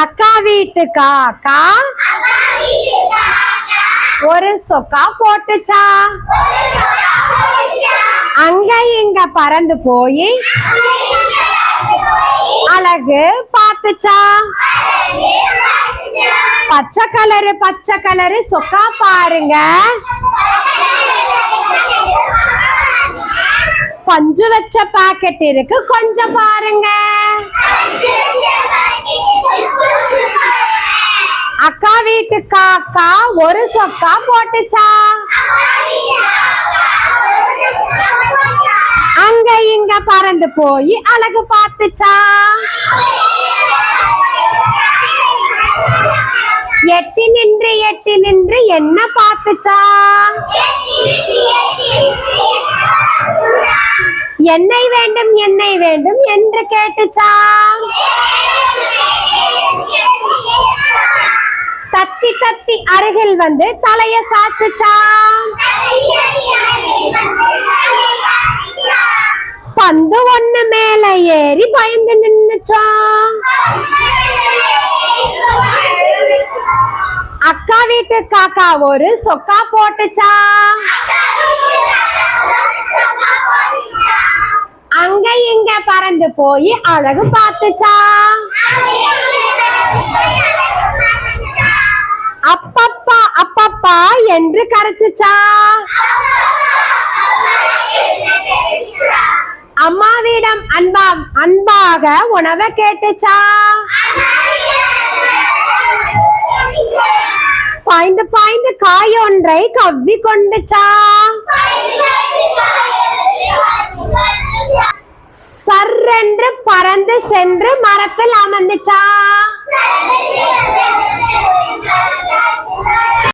அக்கா வீட்டு காக்கா ஒரு சொக்கா போட்டுச்சா? அங்க இங்க பறந்து போய் அழகு பார்த்துச்சா? பச்சை கலரு பச்சை கலரு சொக்கா பாருங்க. பஞ்சு வச்ச பாக்கெட் இருக்கு. கொஞ்சம் பாருங்க. வீட்டு காக்கா ஒரு சொக்கா போட்டுச்சா? அங்க இங்க பறந்து போய் அழகு பார்த்துச்சா? எட்டி நின்று எட்டி நின்று என்ன பார்த்துச்சா? என்னை வேண்டும் என்னை வேண்டும் என்று கேட்டுச்சா? தத்தி தத்தி அருகில் வந்து தலைய சாச்சுச்சா பந்து ஒண்ணு மேல ஏறி பயந்து நின்னுச்சா? அக்கா வீட்டு காக்கா ஒரு சொக்கா போட்டுச்சா? அங்க இங்க பறந்து போய் அழகு பார்த்துச்சா? அப்பா என்று கரைச்சுச்சா? அம்மாவிடம் அன்பா அன்பாக உணவை கேட்டுச்சா? பாய்ந்து பாய்ந்து காய் ஒன்றை கவ்வி கொண்டுச்சா? சர்ரென்று பறந்து சென்று மரத்தில் அமர்ந்துச்சா?